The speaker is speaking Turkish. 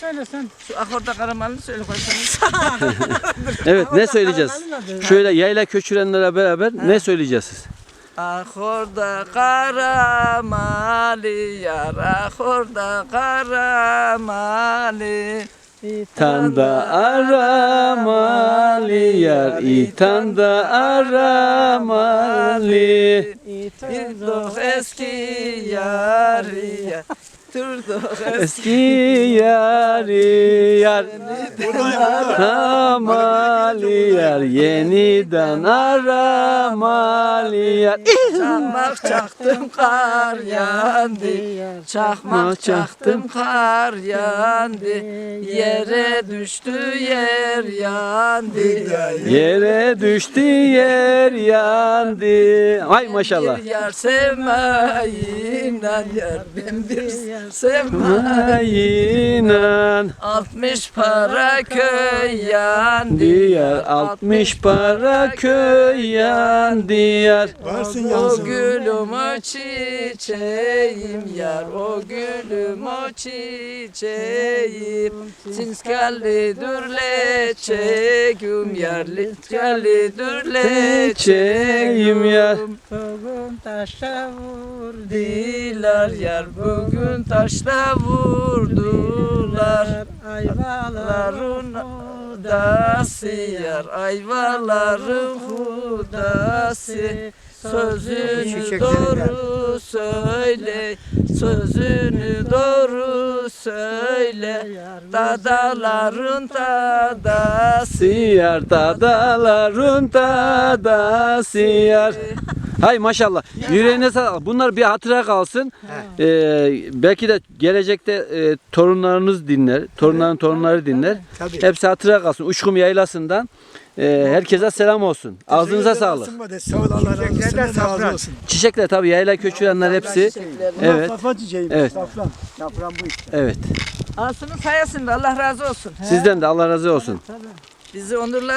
Söyle sen. Şu akorda karamanını söyle koysanız. Evet ne söyleyeceğiz? Şöyle yayla köçürenlere beraber ne söyleyeceğiz siz? Akorda karamali yar, akorda karamali. Tanda aramalı yar, itanda aramalı. Turduk eski yari yar. Turduk eski yari yar, aramalı yar, yeniden aramalı yar. Çakmak çaktım kar yandı. Çakmak çaktım kar yandı. Yere düştü yer yandı. Yere düştü yer yandı. Ay maşallah. Yar sevmeyinden yar ben bir sevmeyim. Aynen. 60 para köy yandı. Diyar 60 para köy yan diyar. Varsın O yansın. gülüm o çiçeğim yar o gülüm o çiçeğim Sinskalli dürle çeküm yar Linskalli dürle Çeyim yar. Bugün taşa vurdu. Diler yar bugün taşla vurdular. Ayvaların hudası yar Ayvaların hudası. Sözünü doğru söyle Sözünü doğru söyle. Dadaların dadası Siyar dadaların dadası yar. Hay maşallah. Yüreğine sağlık. Bunlar bir hatıra kalsın. Ee, belki de gelecekte e, torunlarınız dinler. Torunların torunları dinler. Tabii. Hepsi hatıra kalsın. Uçkum yaylasından. e, herkese selam olsun. Ağzınıza sağlık. Sağ ol Allah razı olsun. Çiçekler tabii yayla köçürenler hepsi. Evet. Safran çiçeği. Evet. Safran. Safran bu işte. Evet. Alsının sayesinde Allah razı olsun Sizden de Allah razı olsun. Bizi onurla